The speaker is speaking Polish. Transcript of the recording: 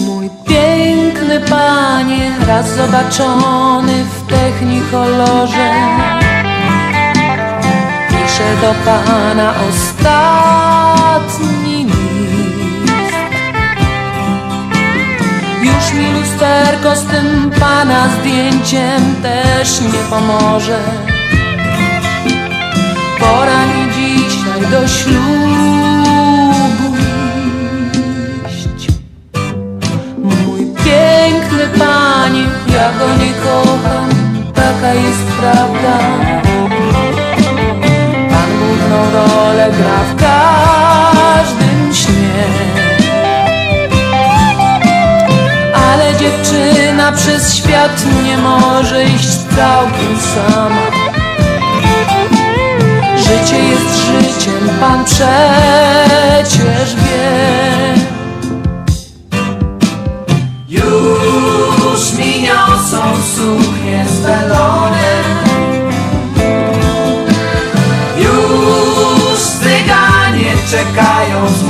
Mój piękny panie, raz zobaczony w technikolorze. Piszę do pana ostatni list. Już mi lusterko z tym pana zdjęciem też nie pomoże. Pora mi dzisiaj do ślubu przez świat nie może iść całkiem sama. Życie jest życiem, pan przecież wie. Już mi niosą suknie z welonem Już cyganie czekają z